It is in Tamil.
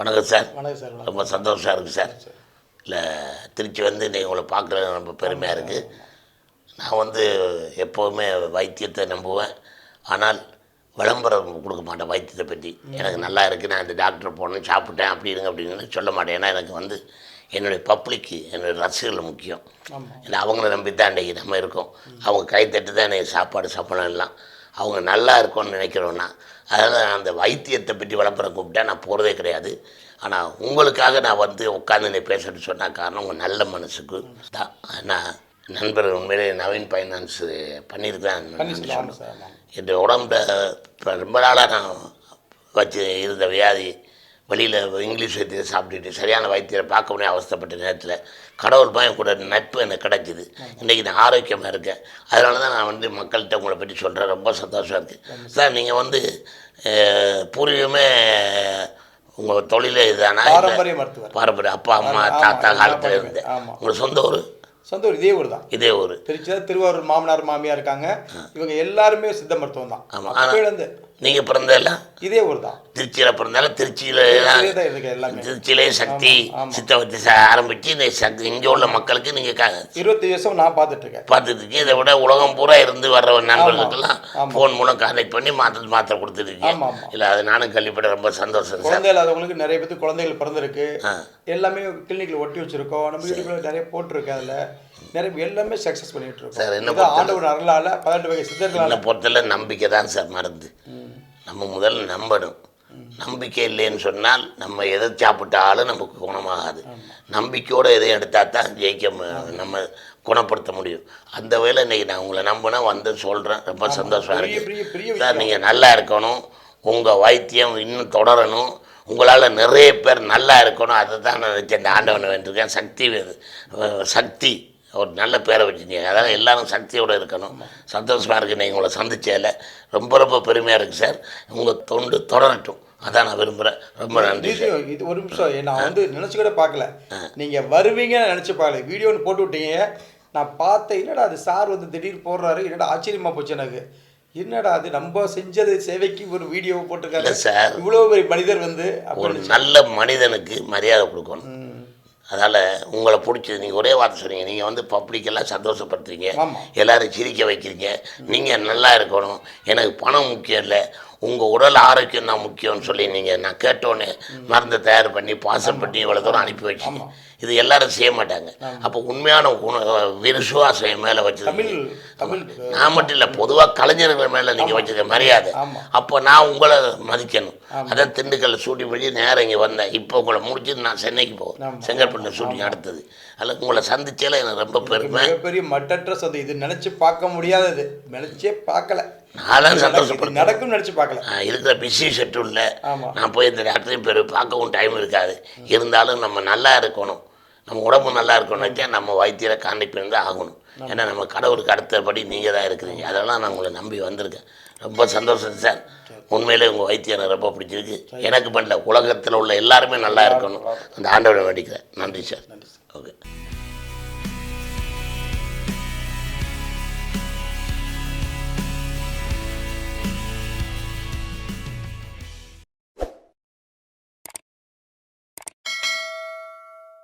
வணக்கம் சார். வணக்கம் சார் வணக்கம். ரொம்ப சந்தோஷம் இருக்குது சார். இல்லை திருச்சி வந்து நீங்கள் உங்களை பார்க்குறது ரொம்ப பெருமையாக இருக்குது நான் வந்து எப்போவுமே வைத்தியத்தை நம்புவேன். ஆனால் விளம்பரம் கொடுக்க மாட்டேன் வைத்தியத்தை பற்றி எனக்கு நல்லா இருக்குது நான் இந்த டாக்டர் போனேன் சாப்பிட்டேன் அப்படி இருங்க அப்படின்னு சொல்ல மாட்டேன். ஏன்னா எனக்கு வந்து என்னுடைய பப்ளிக்கு என்னுடைய ரசிகர்கள் முக்கியம். இல்லை அவங்கள நம்பி தான் இன்றைக்கி நம்ம இருக்கோம். அவங்க கை தட்டு தான் எனக்கு சாப்பாடு சப்பளம் எல்லாம். அவங்க நல்லா இருக்கும்னு நினைக்கிறோன்னா அதனால் அந்த வைத்தியத்தை பற்றி விளம்பரம் கூப்பிட்டா நான் போகிறதே கிடையாது. ஆனால் உங்களுக்காக நான் வந்து உட்காந்து நீ பேசுறது சொன்ன காரணம் உங்கள் நல்ல மனசுக்கு தான். நான் நண்பர் உண்மையிலே நவீன் ஃபைனான்ஸ் பண்ணியிருக்கேன் பண்ணி சொல்லலாம் ஆமாம் சார் ஆமாம் என் உடம்புல ரொம்ப நாளாக நான் வச்சு இருந்த வியாதி வெளியில் இங்கிலீஷ் வைத்தியம் சாப்பிட்டுட்டு சரியான வைத்தியரை பார்க்க முடியாத அவஸ்தைப்பட்ட நேரத்தில் கடவுள் பயம் கூட நட்பு எனக்கு கிடைச்சிது இன்றைக்கி நான் ஆரோக்கியமாக இருக்கேன். அதனால தான் நான் வந்து மக்கள்கிட்ட உங்களை பற்றி சொல்கிறேன் ரொம்ப சந்தோஷம் இருக்குது சார் நீங்கள் வந்து பூர்வீகமே உங்கள் தொழிலே இதுதானா பாரம்பரிய மருத்துவர். பாரம்பரிய அப்பா அம்மா தாத்தா காலத்தில் இருந்து. உங்கள் சொந்த ஊர்? சொந்த ஊர் இதே ஊர் தான் இதே ஊர். திருச்சி தான் திருவாரூர் மாமனார் மாமியா இருக்காங்க. இவங்க எல்லாருமே சித்த மருத்துவம் தான் ஆமா, அப்பையிலேருந்து நீங்கள் பிறந்ததெல்லாம் இதே ஊர் தான். திருச்சியில் பிறந்தாலும் திருச்சியில் திருச்சியிலே தான் இருக்கு எல்லாமே. திருச்சியிலே சக்தி ஆமா, ஆமா. சித்த வச்சு ஆரம்பித்து இந்த சக்தி இங்கே உள்ள மக்களுக்கு நீங்கள் இருபத்தி வருஷம் நான் பார்த்துட்டு இருக்கேன். பார்த்துட்டு இருக்கீங்க இதை விட உலகம் பூரா இருந்து வர்ற நண்பர்களுக்கெல்லாம். ஃபோன் மூலம் கான்டெக்ட் பண்ணி மாத்திரை மாத்திரை ஆமா. இல்லை அது நானும் கேள்விப்பட ரொம்ப சந்தோஷம் குழந்தை இல்லாதவங்களுக்கு நிறைய பேருக்கு குழந்தைகள் பிறந்திருக்கு. எல்லாமே கிளினிக்ல ஒட்டி வச்சிருக்கோம். நம்ம யூடியூப்ல நிறைய போட்டிருக்கு அதுல. நிறைய எல்லாமே சக்ஸஸ் பண்ணிட்டு இருக்கோம். சார், என்ன ஆண்டவர் அருளால பதினெட்டு வகை சித்தர்களால. என்னை பொறுத்தல நம்பிக்கை தான் சார் மருந்து. நம்ம முதல்ல நம்பணும். நம்பிக்கை இல்லைன்னு சொன்னால் நம்ம எதை சாப்பிட்டாலும் நமக்கு குணமாகாது. நம்பிக்கையோடு எதை எடுத்தால் தான் ஜெயிக்க நம்ம குணப்படுத்த முடியும். அந்த வேலை இன்னைக்கு நான் உங்களை நம்பினா வந்து சொல்கிறேன் ரொம்ப சந்தோஷமாக பெரிய இருக்கு. பெரிய பெரிய சார் நீங்கள் நல்லா இருக்கணும். உங்கள் வைத்தியம் இன்னும் தொடரணும். உங்களால் நிறைய பேர் நல்லா இருக்கணும். அதை தான் நான் இந்த ஆண்டவனை வேண்டியிருக்கேன். சக்தி சக்தி. ஒரு நல்ல பேரை வச்சுருக்கீங்க அதாவது எல்லாரும் சக்தியோடு இருக்கணும். சந்தோஷமாக இருக்குது நீங்கள் உங்களை சந்திச்சதில் ரொம்ப ரொம்ப பெருமையாக இருக்குது சார். உங்கள் தொண்டு தொடரட்டும். அதான் நான் விரும்புகிறேன் ரொம்ப நன்றி இது ஒரு நிமிஷம். நான் வந்து நினைச்சு கூட பார்க்கல. நீங்க வருவீங்கன்னு நினைச்சு பார்க்கல. வீடியோன்னு போட்டு விட்டீங்க. நான் பார்த்தேன் என்னடா அது சார் வந்து திடீர்னு போடுறாரு? என்னடா ஆச்சரியமா போச்சு எனக்கு. என்னடா அது? நம்ம செஞ்சது சேவைக்கு ஒரு வீடியோ போட்டிருக்காரு. சார். இவ்வளவு பெரிய மனிதர் வந்து ஒரு நல்ல மனிதனுக்கு மரியாதை கொடுக்கணும். ம். அதால் உங்களை பிடிச்சது நீங்கள் ஒரே வார்த்தை சொன்னீங்க நீங்கள் வந்து பப்ளிக்கெல்லாம் சந்தோஷப்படுத்துறீங்க. எல்லாரும் சிரிக்க வைக்கிறீங்க நீங்கள் நல்லா இருக்கணும் எனக்கு பணம் முக்கியம் இல்லை உங்கள் உடல் ஆரோக்கியம் தான் முக்கியம்னு சொல்லி நீங்கள் நான் கேட்டோன்னே மருந்தை தயார் பண்ணி பாசல் பண்ணி இவ்வளோ தூரம் அனுப்பி வச்சீங்க இது எல்லாரும் செய்ய மாட்டாங்க. அப்போ உண்மையான விசுவாசம் என் மேலே தமிழ் நான் மட்டும் இல்லை பொதுவாக கலைஞர்கள் மேலே நீங்கள் வச்சிருக்க மரியாதை. அப்போ நான் உங்களை மதிக்கணும். அதான் திண்டுக்கல்ல ஷூட்டிங் பண்ணி நேரம் இங்கே வந்தேன். இப்போ உங்களை முடிச்சுட்டு நான் சென்னைக்கு போவேன். ஆமா. செங்கல்பட்டு ஷூட்டிங் அடுத்தது அதில் உங்களை சந்திச்சதில் எனக்கு ரொம்ப பெருமை. மிகப்பெரிய மட்டற்ற சொத்து இது நினைச்சு பார்க்க முடியாதது. நினைச்சே பார்க்கல. நானும் இது சந்தோஷப்படுறேன் நடக்கும் நினைச்சு பார்க்கல. நான் இருக்கிற பிஸி ஷெட்யூலில். நான் போய் இந்த டாக்டரையும் பேர் பார்க்கவும் டைம் இருக்காது. இருந்தாலும் நம்ம நல்லா இருக்கணும். நம்ம உடம்பு நல்லா இருக்கணும்னாக்கா நம்ம வைத்தியரை கான்டெக்ட் பண்ணி தான் ஆகணும். ஏன்னா நம்ம கடவுளுக்கு அடுத்தபடி நீங்கள் தான் இருக்கிறீங்க. அதெல்லாம் நான் உங்களை நம்பி வந்திருக்கேன். ரொம்ப சந்தோஷம் சார். உண்மையிலே உங்கள் வைத்தியம் எனக்கு ரொம்ப பிடிச்சிருக்கு. எனக்கு பண்ணல. உலகத்தில் உள்ள எல்லாருமே நல்லா இருக்கணும். அந்த ஆண்டவனை வேண்டிக்கிறேன். நன்றி சார். ஓகே.